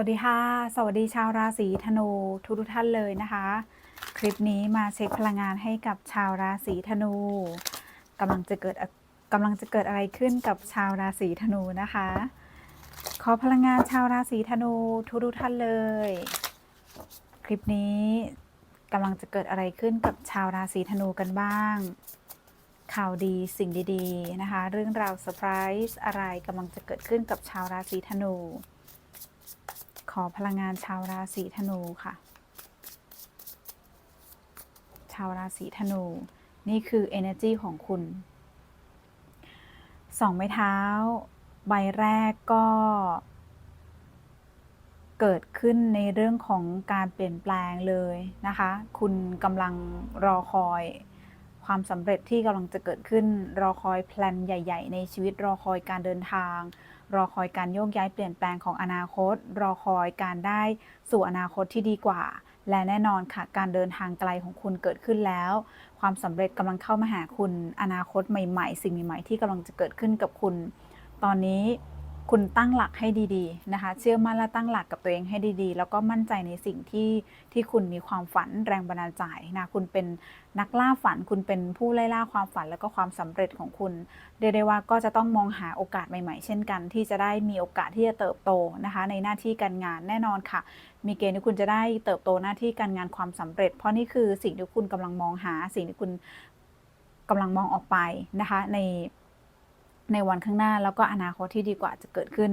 วัสดีค่ะ สวัสดีชาวราศีธนูทุกทุกท่านเลยนะคะ คลิปนี้มาเช็คพลังงานให้กับชาวราศีธนูกำลังจะเกิดกำลังจะเกิดอะไรขึ้นกับชาวราศีธนูนะคะ ขอพลังงานชาวราศีธนูทุกทุกท่านเลย คลิปนี้กำลังจะเกิดอะไรขึ้นกับชาวราศีธนูกันบ้าง ข่าวดีสิ่งดีๆนะคะ เรื่องราวเซอร์ไพรส์อะไรกำลังจะเกิดขึ้นกับชาวราศีธนู อพลังงานชาวราศีธนูค่ะ ชาวราศีธนู นี่คือ energy ของคุณสองไม้เท้า ใบแรกก็ เกิดขึ้นในเรื่องของการเปลี่ยนแปลงเลยนะคะ คุณกำลังรอคอยความสำเร็จที่กำลังจะเกิดขึ้นรอคอยแพลนใหญ่ ๆ ในชีวิตรอคอยการเดินทาง รอคอยการโยกย้ายเปลี่ยนแปลงของอนาคต รอคอยการได้สู่อนาคตที่ดีกว่า และแน่นอนค่ะ การเดินทางไกลของคุณเกิดขึ้นแล้ว ความสำเร็จกำลังเข้ามาหาคุณ อนาคตใหม่ ๆ สิ่งใหม่ ๆ ที่กำลังจะเกิดขึ้นกับคุณ ตอนนี้ คุณตั้งหลักให้ดีๆนะคะ เชื่อมั่นและตั้งหลักกับตัวเองให้ดีๆ แล้วก็มั่นใจในสิ่งที่ที่คุณมีความฝันแรงบันดาลใจนะคุณเป็นนักล่าฝัน คุณเป็นผู้ไล่ล่าความฝันแล้วก็ความสำเร็จของคุณเรียกได้ว่าก็จะต้องมองหาโอกาสใหม่ ๆ เช่นกัน ที่จะได้มีโอกาสที่จะเติบโตนะคะ ในหน้าที่การงานแน่นอนค่ะ มีเกณฑ์ที่คุณจะได้เติบโตหน้าที่การงานความสำเร็จ เพราะนี่คือสิ่งที่คุณกำลังมองหาสิ่งที่คุณกำลังมองออกไปนะคะใน ในวันข้างหน้า แล้วก็อนาคตที่ดีกว่าจะเกิดขึ้น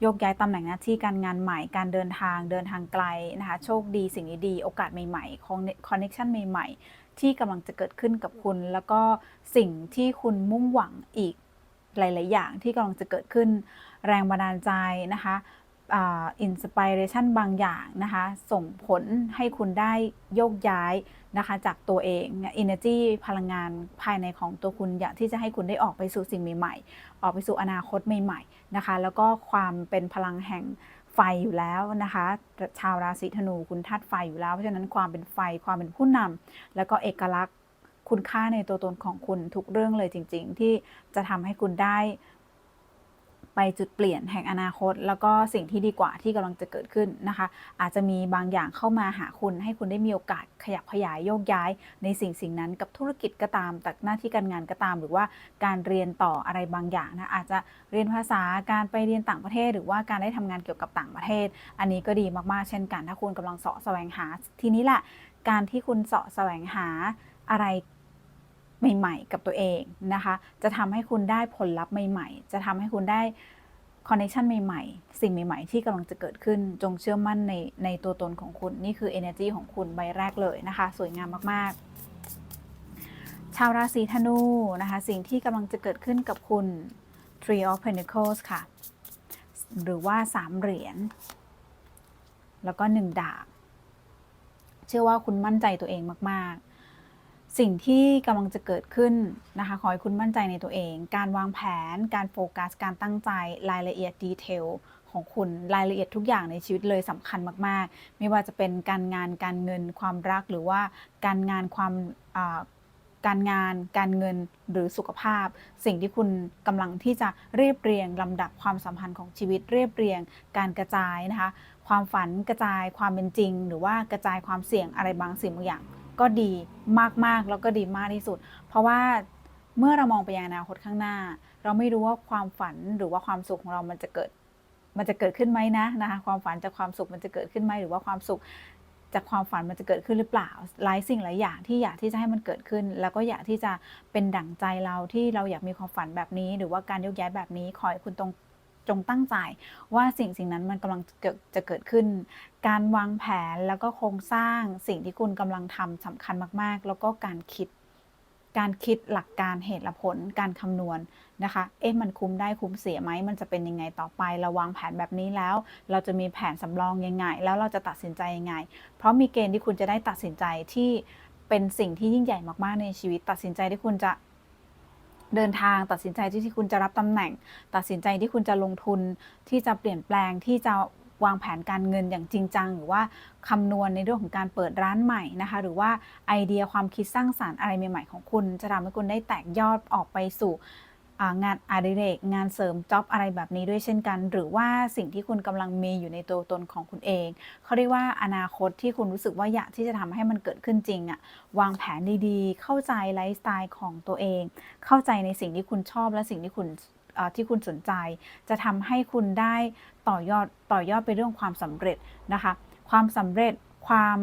โยกย้ายตำแหน่งหน้าที่การงานใหม่การเดินทางเดินทางไกลนะคะโชคดีสิ่งดีๆโอกาสใหม่ๆของคอนเน็ชันใหม่ๆ ที่กำลังจะเกิดขึ้นกับคุณ แล้วก็สิ่งที่คุณมุ่งหวังอีกหลาย ๆ อย่างที่กำลังจะเกิดขึ้น แรงบันดาลใจนะคะ อินสปิเรชันบางอย่างนะคะ ส่งผลให้คุณได้โยกย้ายนะคะ จากตัวเองเนี่ย energy พลังงานภายในของตัวคุณอยากที่จะให้คุณได้ออกไปสู่สิ่งใหม่ๆ ออกไปสู่อนาคตใหม่ๆนะคะ แล้วก็ความเป็นพลังแห่งไฟอยู่แล้วนะคะ ชาวราศีธนูคุณธาตุไฟอยู่แล้ว เพราะฉะนั้นความเป็นไฟความเป็นผู้นำแล้วก็เอกลักษณ์คุณค่าในตัวตนของคุณทุกเรื่องเลยจริง ๆ ที่จะทำให้คุณได้ ไปจุดเปลี่ยนแห่งอนาคต แล้วก็สิ่งที่ดีกว่าที่กำลังจะเกิดขึ้นนะคะ อาจจะมีบางอย่างเข้ามาหาคุณ ให้คุณได้มีโอกาสขยับขยายโยกย้าย ในสิ่งสิ่งนั้นกับธุรกิจก็ตามแต่หน้าที่การงานก็ตาม หรือว่าการเรียนต่ออะไรบางอย่างนะอาจจะเรียนภาษาการไปเรียนต่างประเทศ หรือว่าการได้ทำงานเกี่ยวกับต่างประเทศ อันนี้ก็ดีมากๆ เช่นกันถ้าคุณกำลังเสาะแสวงหาทีนี้แหละการที่คุณเสาะแสวงหาอะไร ใหม่ๆ กับตัวเองนะคะ จะทำให้คุณได้ผลลัพธ์ใหม่ ๆ จะทำให้คุณได้คอนเนคชันใหม่ๆ สิ่งใหม่ ๆ ที่กำลังจะเกิดขึ้น จงเชื่อมั่นในในตัวตนของคุณ นี่คือ energy ของคุณใบแรกเลยนะคะ สวยงามมากๆ ชาวราศีธนูนะคะ สิ่งที่กำลังจะเกิดขึ้นกับคุณ Three of Pentacles ค่ะ หรือว่าสามเหรียญ แล้วก็หนึ่งดาบ เชื่อว่าคุณมั่นใจตัวเองมาก ๆ สิ่งที่กำลังจะเกิดขึ้นนะคะขอให้คุณมั่นใจในตัวเอง การวางแผน การโฟกัส การตั้งใจ รายละเอียดดีเทลของคุณรายละเอียดทุกอย่างในชีวิตเลยสำคัญมาก ๆ ไม่ว่าจะเป็นการงานการเงินความรักหรือว่าการงานความการงาน การเงินหรือสุขภาพ สิ่งที่คุณกำลังที่จะเรียบเรียงลำดับความสัมพันธ์ของชีวิตเรียบเรียง การกระจายนะคะ ความฝันกระจายความเป็นจริง หรือว่ากระจายความเสี่ยงอะไรบางสิ่งบางอย่าง ก็ดีมากๆแล้วก็ดีมากที่สุด เพราะว่าเมื่อเรามองไปยังอนาคตข้างหน้า เราไม่รู้ว่าความฝันหรือว่าความสุขของเรามันจะเกิด มันจะเกิดขึ้นไหมนะนะคะความฝันจากความสุขมันจะเกิดขึ้นไหมหรือว่าความสุขจากความฝันมันจะเกิดขึ้นหรือเปล่า หลายสิ่งหลายอย่างที่อยากที่จะให้มันเกิดขึ้น แล้วก็อยากที่จะเป็นดั่งใจเราที่เราอยากมีความฝันแบบนี้ หรือว่าการยกย้ายแบบนี้ขอให้คุณตรง จงตั้งใจว่าสิ่งสิ่งนั้นมันกำลังเกิดจะเกิดขึ้น การวางแผนแล้วก็โครงสร้างสิ่งที่คุณกำลังทำสำคัญมาก ๆ แล้วก็การคิด การคิดหลักการเหตุและผล การคำนวณนะคะ เอ๊ะมันคุ้มได้คุ้มเสียไหม มันจะเป็นยังไงต่อไปเราวางแผนแบบนี้แล้ว เราจะมีแผนสำรองยังไง แล้วเราจะตัดสินใจยังไง เพราะมีเกณฑ์ที่คุณจะได้ตัดสินใจที่เป็นสิ่งที่ยิ่งใหญ่มากๆในชีวิต ตัดสินใจที่คุณจะ เดินทางตัดสินใจที่ที่คุณจะรับตำแหน่ง ตัดสินใจที่คุณจะลงทุนที่จะเปลี่ยนแปลงที่จะวางแผนการเงินอย่างจริงจัง หรือว่าคำนวณในเรื่องของการเปิดร้านใหม่นะคะ หรือว่าไอเดียความคิดสร้างสารรค์อะไรใหม่ๆของคุณ จะทำให้คุณได้แตกยอดออกไปสู่ งานอดิเรกงานเสริมจ็อบอะไรแบบนี้ด้วยเช่นกัน หรือว่าสิ่งที่คุณกำลังมีอยู่ในตัวตนของคุณเองเขาเรียกว่าอนาคตที่คุณรู้สึกว่าอยากที่จะทำให้มันเกิดขึ้นจริงอะวางแผนดีๆ เข้าใจไลฟ์สไตล์ของตัวเอง เข้าใจในสิ่งที่คุณชอบและสิ่งที่คุณที่คุณสนใจ จะทำให้คุณได้ต่อยอดต่อยอดไปเรื่องความสำเร็จนะคะ ความสำเร็จความ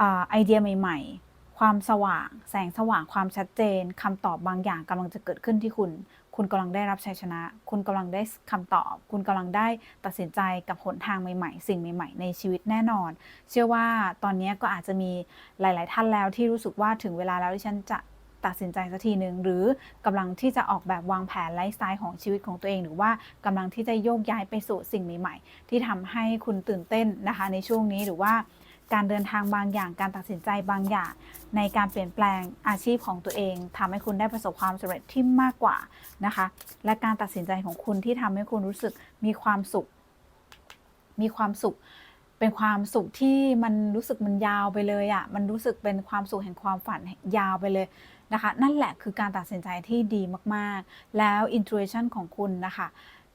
อไอเดียใหม่ ๆ ความสว่าง แสงสว่างความชัดเจนคำตอบบางอย่างกำลังจะเกิดขึ้นที่คุณ คุณกำลังได้รับชัยชนะ คุณกำลังได้คำตอบ คุณกำลังได้ตัดสินใจกับหนทางใหม่ ๆ สิ่งใหม่ ๆ ในชีวิตแน่นอน เชื่อว่าตอนนี้ก็อาจจะมีหลาย ๆ ท่านแล้วที่รู้สึกว่าถึงเวลาแล้วที่ฉันจะตัดสินใจสักทีหนึ่งหรือกำลังที่จะออกแบบวางแผนไลฟ์สไตล์ของชีวิตของตัวเอง หรือว่ากำลังที่จะโยกย้ายไปสู่สิ่งใหม่ ๆ ที่ทำให้คุณตื่นเต้นนะคะในช่วงนี้หรือว่า การเดินทางบางอย่าง การตัดสินใจบางอย่าง ในการเปลี่ยนแปลงอาชีพของตัวเองทำให้คุณได้ประสบความสำเร็จที่มากกว่านะคะ และการตัดสินใจของคุณที่ทำให้คุณรู้สึกมีความสุข มีความสุข เป็นความสุขที่มันรู้สึกมันยาวไปเลยอะ่ะ มันรู้สึกเป็นความสุขแห่งความฝันยาวไปเลยนะคะ นั่นแหละคือการตัดสินใจที่ดีมากๆ แล้ว intuition ของคุณนะคะ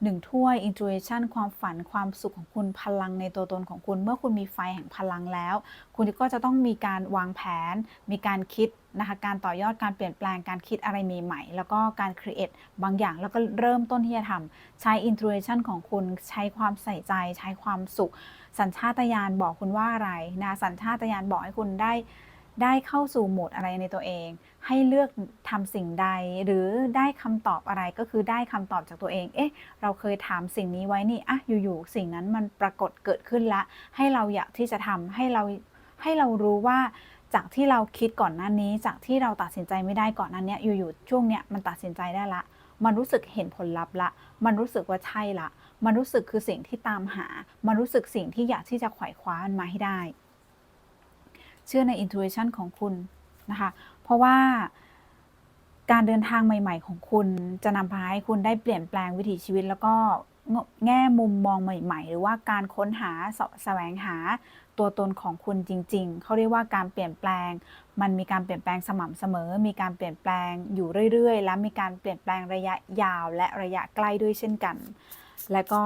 หนึ่งถ้วย intuition ความฝันความสุขของคุณพลังในตัวตนของคุณ เมื่อคุณมีไฟแห่งพลังแล้ว คุณก็จะต้องมีการวางแผน มีการคิดนะคะการต่อยอดการเปลี่ยนแปลงการคิดอะไรใหม่ๆแล้วก็การ create บางอย่างแล้วก็เริ่มต้นที่จะทำใช้ intuition ของคุณใช้ความใส่ใจ ใช้ความสุข สัญชาตญาณบอกคุณว่าอะไรนะสัญชาตญาณบอกให้คุณได้ ได้เข้าสู่โหมดอะไรในตัวเอง ให้เลือกทำสิ่งใด หรือได้คำตอบอะไรก็คือได้คำตอบจากตัวเอง เอ๊ะ เราเคยถามสิ่งนี้ไว้นี่อะอยู่ๆสิ่งนั้นมันปรากฏเกิดขึ้นละ ให้เราอยากที่จะทำให้เราให้เรารู้ว่าจากที่เราคิดก่อนหน้านี้ จากที่เราตัดสินใจไม่ได้ก่อนหน้านี้อยู่ๆช่วงเนี้ยมันตัดสินใจได้ละ มันรู้สึกเห็นผลลัพธ์ละ มันรู้สึกว่าใช่ละ มันรู้สึกคือสิ่งที่ตามหา มันรู้สึกสิ่งที่อยากที่จะไขว่คว้ามันมาให้ได้ เชื่อใน intuition ของคุณนะคะ เพราะว่าการเดินทางใหม่ ๆ ของคุณจะนำพาให้คุณได้เปลี่ยนแปลงวิถีชีวิต แล้วก็แง่มุมมองใหม่ ๆ หรือว่าการค้นหาสแสวงหาตัวตนของคุณจริง ๆ เขาเรียกว่าการเปลี่ยนแปลง มันมีการเปลี่ยนแปลงสม่ำเสมอ มีการเปลี่ยนแปลงอยู่เรื่อย ๆ และมีการเปลี่ยนแปลงระยะยาวและระยะใกล้ด้วยเช่นกัน และก็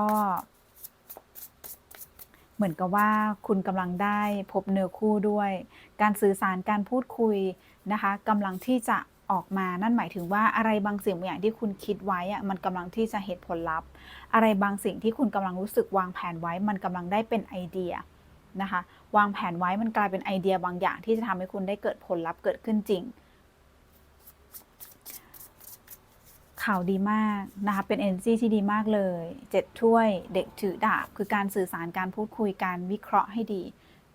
เหมือนกับว่าคุณกำลังได้พบเนื้อคู่ด้วย การสื่อสารการพูดคุยนะคะกำลังที่จะออกมานั่นหมายถึงว่าอะไรบางสิ่งบางอย่างที่คุณคิดไว้อะมันกำลังที่จะเหตุผลลัพธ์ อะไรบางสิ่งที่คุณกำลังรู้สึกวางแผนไว้ มันกำลังได้เป็นไอเดียนะคะ วางแผนไว้มันกลายเป็นไอเดียบางอย่างที่จะทำให้คุณได้เกิดผลลัพธ์เกิดขึ้นจริง ข่าวดีมากนะคะ เป็น energy ที่ดีมากเลยเจ็ดถ้วยเด็กถือดาบ คือการสื่อสารการพูดคุยการวิเคราะห์ให้ดี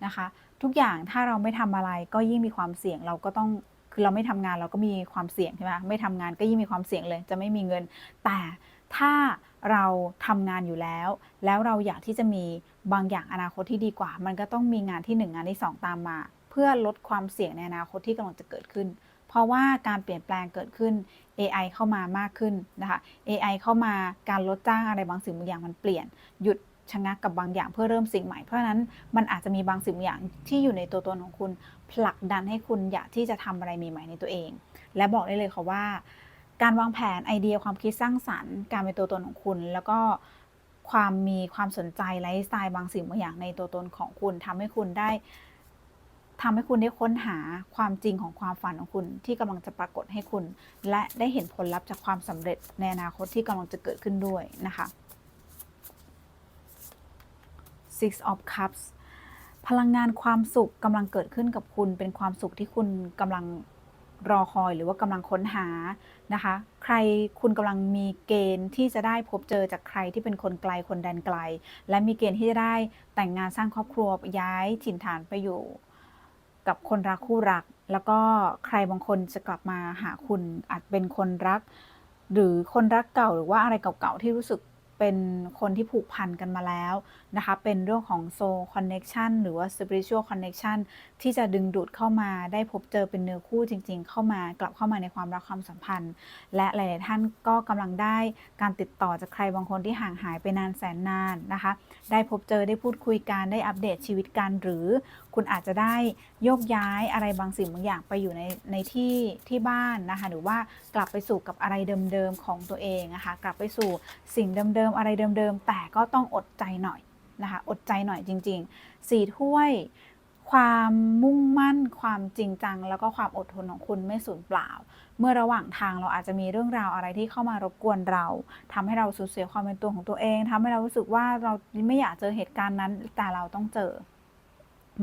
นะคะ ทุกอย่างถ้าเราไม่ทำอะไรก็ยิ่งมีความเสี่ยงเราก็ต้องคือเราไม่ทำงานเราก็มีความเสี่ยงใช่ไหมไม่ทำงานก็ยิ่งมีความเสี่ยงเลย จะไม่มีเงิน แต่ถ้าเราทำงานอยู่แล้ว แล้วเราอยากที่จะมีบางอย่างอนาคตที่ดีกว่า มันก็ต้องมีงานที่ 1 งานที่ 2 ตามมา เพื่อลดความเสี่ยงในอนาคตที่กำลังจะเกิดขึ้น เพราะว่าการเปลี่ยนแปลงเกิดขึ้น AI เข้ามามากขึ้นนะคะ AI เข้ามาการลดจ้างอะไรบางสิ่งบางอย่างมันเปลี่ยน หยุดชะงักกับบางอย่างเพื่อเริ่มสิ่งใหม่ เพราะฉะนั้นมันอาจจะมีบางสิ่งบางอย่างที่อยู่ในตัวตนของคุณ ผลักดันให้คุณอยากที่จะทำอะไรใหม่ๆในตัวเอง และบอกได้เลยค่ะว่า การวางแผนไอเดียความคิดสร้างสรรค์ การเป็นตัวตนของคุณ แล้วก็ความมีความสนใจไลฟ์สไตล์บางสิ่งบางอย่างในตัวตนของคุณทำให้คุณได้ ทำให้คุณได้ค้นหาความจริงของความฝันของคุณ ที่กำลังจะปรากฏให้คุณ และได้เห็นผลลัพธ์จากความสำเร็จในอนาคตที่กำลังจะเกิดขึ้นด้วยนะคะ Six of Cups พลังงานความสุขกำลังเกิดขึ้นกับคุณ เป็นความสุขที่คุณกำลังรอคอยหรือว่ากำลังค้นหานะคะ ใครคุณกำลังมีเกณฑ์ที่จะได้พบเจอจากใครที่เป็นคนไกลคนแดนไกล และมีเกณฑ์ที่จะได้แต่งงานสร้างครอบครัวย้ายถิ่นฐานไปอยู่ กับคนรักคู่รัก แล้วก็ใครบางคนจะกลับมาหาคุณอาจเป็นคนรัก หรือคนรักเก่าหรือว่าอะไรเก่าๆที่รู้สึกเป็นคนที่ผูกพันกันมาแล้วนะคะ เป็นเรื่องของ soul connection หรือว่า spiritual connection ที่จะดึงดูดเข้ามาได้พบเจอเป็นเนื้อคู่จริง ๆ เข้ามากลับเข้ามาในความรักความสัมพันธ์ และหลาย ๆ ท่านก็กำลังได้การติดต่อจากใครบางคนที่ห่างหายไปนานแสนนานนะคะ ได้พบเจอได้พูดคุยกันได้อัปเดตชีวิตกันหรือคุณอาจจะได้ ยกย้ายอะไรบางสิ่งบางอย่างไปอยู่ในในที่ที่บ้านนะคะ หรือว่ากลับไปสู่กับอะไรเดิมๆของตัวเองนะคะ กลับไปสู่สิ่งเดิมๆอะไรเดิมๆ แต่ก็ต้องอดใจหน่อยนะคะ อดใจหน่อยจริงๆสี่ถ้วย ความมุ่งมั่น ความจริงจัง แล้วก็ความอดทนของคุณไม่สูญเปล่า เมื่อระหว่างทางเราอาจจะมีเรื่องราวอะไรที่เข้ามารบกวนเราทำให้เราสูญเสียความเป็นตัวของตัวเองทำให้เรารู้สึกว่าเราไม่อยากเจอเหตุการณ์นั้น แต่เราต้องเจอ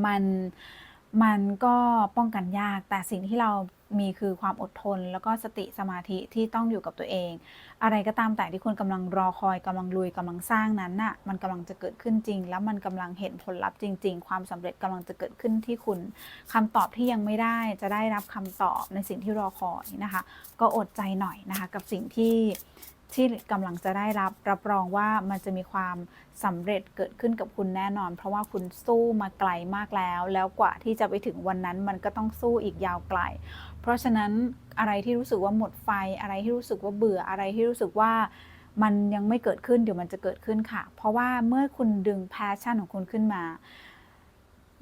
มัน มันก็ป้องกันยาก แต่สิ่งที่เรามีคือความอดทน แล้วก็สติสมาธิที่ต้องอยู่กับตัวเอง อะไรก็ตามแต่ที่คุณกำลังรอคอยกำลังลุยกำลังสร้างนั้นน่ะมันกำลังจะเกิดขึ้นจริง แล้วมันกำลังเห็นผลลัพธ์จริง ๆ ความสำเร็จกำลังจะเกิดขึ้นที่คุณคำตอบที่ยังไม่ได้จะได้รับคำตอบในสิ่งที่รอคอยนะคะ ก็อดใจหน่อยนะคะ กับสิ่งที่ ที่กำลังจะได้รับรับรองว่ามันจะมีความสำเร็จเกิดขึ้นกับคุณแน่นอน เพราะว่าคุณสู้มาไกลมากแล้ว แล้วกว่าที่จะไปถึงวันนั้นมันก็ต้องสู้อีกยาวไกล เพราะฉะนั้นอะไรที่รู้สึกว่าหมดไฟอะไรที่รู้สึกว่าเบื่ออะไรที่รู้สึกว่ามันยังไม่เกิดขึ้นเดี๋ยวมันจะเกิดขึ้นค่ะ เพราะว่าเมื่อคุณดึงแพชชั่นของคุณขึ้นมา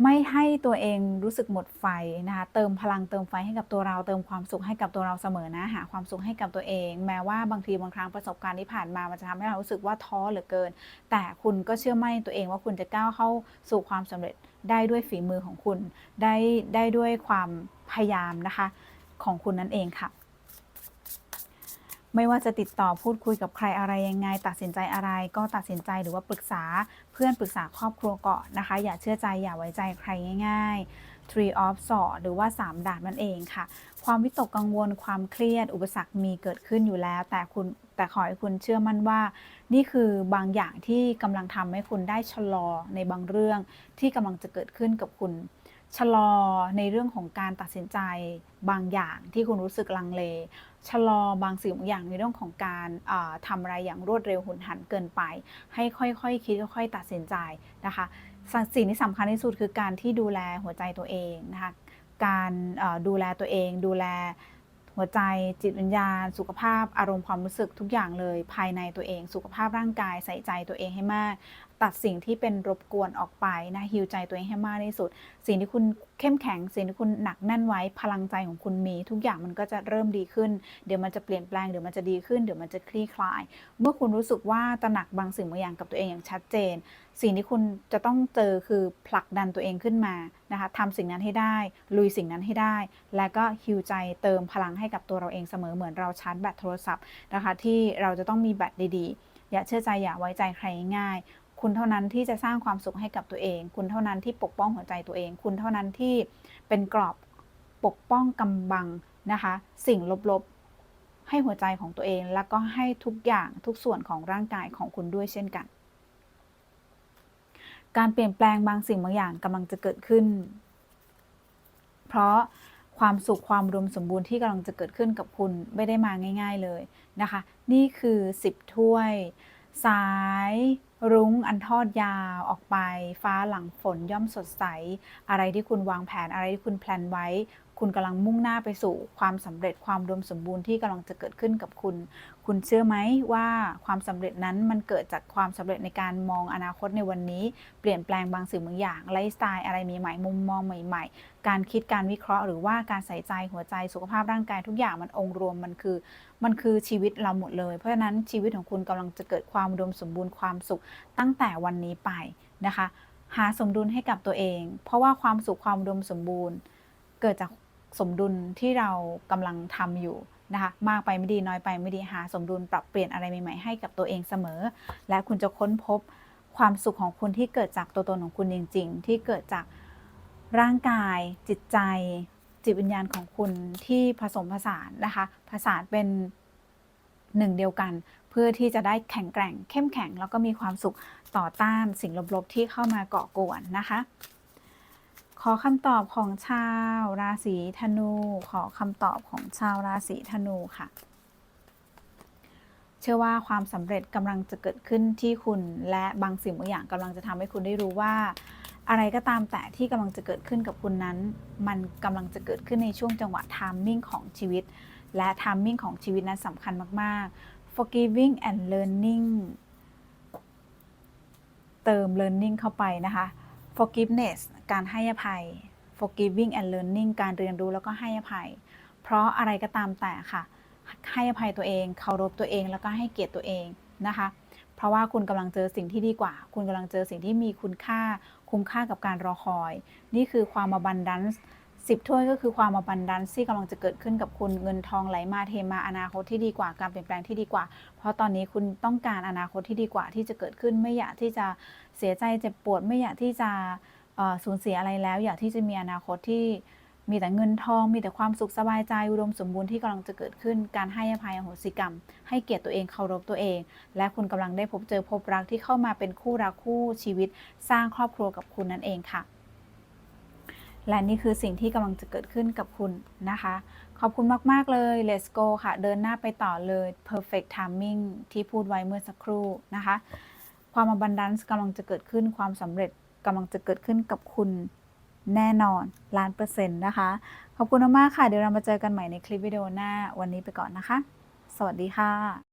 ไม่ให้ตัวเองรู้สึกหมดไฟนะคะเติมพลังเติมไฟให้กับตัวเรา เติมความสุขให้กับตัวเราเสมอนะหาความสุขให้กับตัวเอง แม้ว่าบางทีบางครั้งประสบการณ์ที่ผ่านมามันจะทำให้เรารู้สึกว่าท้อเหลือเกิน แต่คุณก็เชื่อมั่นในตัวเองว่าคุณจะก้าวเข้าสู่ความสำเร็จได้ด้วยฝีมือของคุณ ได้ได้ด้วยความพยายามนะคะของคุณนั่นเองค่ะ ไม่ว่าจะติดต่อพูดคุยกับใครอะไรยังไง ตัดสินใจอะไร ก็ตัดสินใจหรือว่าปรึกษาเพื่อนปรึกษาครอบครัวก่อนนะคะ อย่าเชื่อใจอย่าไว้ใจใครง่าย ๆ Tree of s w o r d หรือว่า 3 ดาบนั่นเองค่ะ ความวิตกกังวลความเครียด อุปสรรคมีเกิดขึ้นอยู่แล้ว แต่คุณแต่ขอให้คุณเชื่อมั่นว่า นี่คือบางอย่างที่กำลังทำให้คุณได้ชะลอในบางเรื่องที่กำลังจะเกิดขึ้นกับคุณ ชะลอในเรื่องของการตัดสินใจบางอย่างที่คุณรู้สึกลังเล ชะลอบางสิ่งบางอย่างในเรื่องของการทำอะไรอย่างรวดเร็วหุนหันเกินไป ให้ค่อยๆคคิดค่อยๆตัดสินใจนะคะสิ่งที่สำคัญที่สุดคือการที่ดูแลหัวใจตัวเองนะคะการดูแลตัวเอง ดูแลหัวใจจิตวิญญาณ สุขภาพอารมณ์ความรู้สึกทุกอย่างเลย ภายในตัวเอง สุขภาพร่างกายใส่ใจตัวเองให้มาก ตัดสิ่งที่เป็นรบกวนออกไปนะฮิวใจตัวเองให้มากที่สุด สิ่งที่คุณเข้มแข็ง สิ่งที่คุณหนักแน่นไว้พลังใจของคุณมี ทุกอย่างมันก็จะเริ่มดีขึ้น เดี๋ยวมันจะเปลี่ยนแปลงเดี๋ยวมันจะดีขึ้นเดี๋ยวมันจะคลี่คลาย เมื่อคุณรู้สึกว่าตระหนักบางสิ่งบางอย่างกับตัวเองอย่างชัดเจน สิ่งที่คุณจะต้องเจอคือผลักดันตัวเองขึ้นมานะคะทำสิ่งนั้นให้ได้ ลุยสิ่งนั้นให้ได้ และก็ฮิวใจเติมพลังให้กับตัวเราเองเสมอเหมือนเราชาร์จแบตโทรศัพท์นะคะที่เราจะต้องมีแบตดีๆ อย่าเชื่อใจอย่าไว้ใจใครง่าย คุณเท่านั้นที่จะสร้างความสุขให้กับตัวเอง คุณเท่านั้นที่ปกป้องหัวใจตัวเอง คุณเท่านั้นที่เป็นกรอบปกป้องกำบังนะคะ สิ่งลบๆ ให้หัวใจของตัวเอง แล้วก็ให้ทุกอย่างทุกส่วนของร่างกายของคุณด้วยเช่นกัน การเปลี่ยนแปลงบางสิ่งบางอย่างกำลังจะเกิดขึ้น เพราะความสุขความรวมสมบูรณ์ที่กำลังจะเกิดขึ้นกับคุณไม่ได้มาง่าย ๆเลยนะคะ นี่คือ 10 ถ้วย สาย รุ้งอันทอดยาวออกไป ฟ้าหลังฝนย่อมสดใส อะไรที่คุณวางแผนอะไรที่คุณแพลนไว้ คุณกำลังมุ่งหน้าไปสู่ความสำเร็จความรวมสมบูรณ์ที่กำลังจะเกิดขึ้นกับคุณ คุณเชื่อไหมว่าความสำเร็จนั้นมันเกิดจากความสำเร็จในการมองอนาคตในวันนี้ เปลี่ยนแปลงบางสิ่งบางอย่างไลฟ์สไตล์อะไรใหม่ๆมุมมองใหม่ ๆ การคิดการวิเคราะห์หรือว่าการใส่ใจหัวใจสุขภาพร่างกายทุกอย่างมันองค์รวมมันคือ มันคือชีวิตเราหมดเลย เพราะฉะนั้นชีวิตของคุณกำลังจะเกิดความอุดมสมบูรณ์ความสุขตั้งแต่วันนี้ไปนะคะ หาสมดุลให้กับตัวเอง เพราะว่าความสุขความอุดมสมบูรณ์ เกิดจาก สมดุลที่เรากำลังทำอยู่นะคะมากไปไม่ดีน้อยไปไม่ดีหา สมดุลปรับเปลี่ยนอะไรใหม่ๆให้กับตัวเองเสมอ และคุณจะค้นพบความสุขของคุณที่เกิดจากตัวตนของคุณจริง ๆ ที่เกิดจากร่างกาย จิตใจ จิตวิญญาณของคุณที่ผสมผสานนะคะผสานเป็นหนึ่งเดียวกัน เพื่อที่จะได้แข็งแกร่ง เข้มแข็งแล้วก็มีความสุขต่อต้านสิ่งลบๆที่เข้ามาเกาะกวนนะคะ อคำตอบของชาวราศีธนู ขอคำตอบของชาวราศีธนูค่ะ เชื่อว่าความสำเร็จกำลังจะเกิดขึ้นที่คุณและบางสิ่งบางอย่างกำลังจะทำให้คุณได้รู้ว่า อะไรก็ตามแต่ที่กำลังจะเกิดขึ้นกับคุณนั้น มันกำลังจะเกิดขึ้นในช่วงจังหวะ timing ของชีวิต และ timing ของชีวิตนั้นสำคัญมากๆ forgiving and learning เติม learning เข้าไปนะคะ forgiveness การให้อภัย forgiving and learning การเรียนรู้แล้วก็ให้อภัย เพราะอะไรก็ตามแต่ค่ะ ให้อภัยตัวเองเคารพตัวเองแล้วก็ให้เกียรติตัวเองนะคะ เพราะว่าคุณกำลังเจอสิ่งที่ดีกว่า คุณกำลังเจอสิ่งที่มีคุณค่า คุ้มค่ากับการรอคอย นี่คือความ abundance สิบถ้วยก็คือความ abundance ที่กำลังจะเกิดขึ้นกับคุณเงินทองไหลมาเทมาอนาคตที่ดีกว่าการเปลี่ยนแปลงที่ดีกว่า เพราะตอนนี้คุณต้องการอนาคตที่ดีกว่าที่จะเกิดขึ้นไม่อยากที่จะเสียใจเจ็บปวดไม่อยากที่จะ สูญเสียอะไรแล้ว อยากที่จะมีอนาคตที่มีแต่เงินทอง มีแต่ความสุขสบายใจอุดมสมบูรณ์ที่กำลังจะเกิดขึ้น การให้อภัยอโหสิกรรม ให้เกียรติตัวเองเคารพตัวเอง และคุณกำลังได้พบเจอพบรักที่เข้ามาเป็นคู่รักคู่ชีวิต สร้างครอบครัวกับคุณนั่นเองค่ะ และนี่คือสิ่งที่กำลังจะเกิดขึ้นกับคุณนะคะ ขอบคุณมาก ๆ เลย let's go ค่ะ เดินหน้าไปต่อเลย perfect timing ที่พูดไว้เมื่อสักครู่นะคะ ความ abundance กำลังจะเกิดขึ้นความสำเร็จ กำลังจะเกิดขึ้นกับคุณแน่นอนล้านเปอร์เซ็นต์นะคะ ขอบคุณมากๆค่ะ เดี๋ยวเรามาเจอกันใหม่ในคลิปวิดีโอหน้าวันนี้ไปก่อนนะคะ สวัสดีค่ะ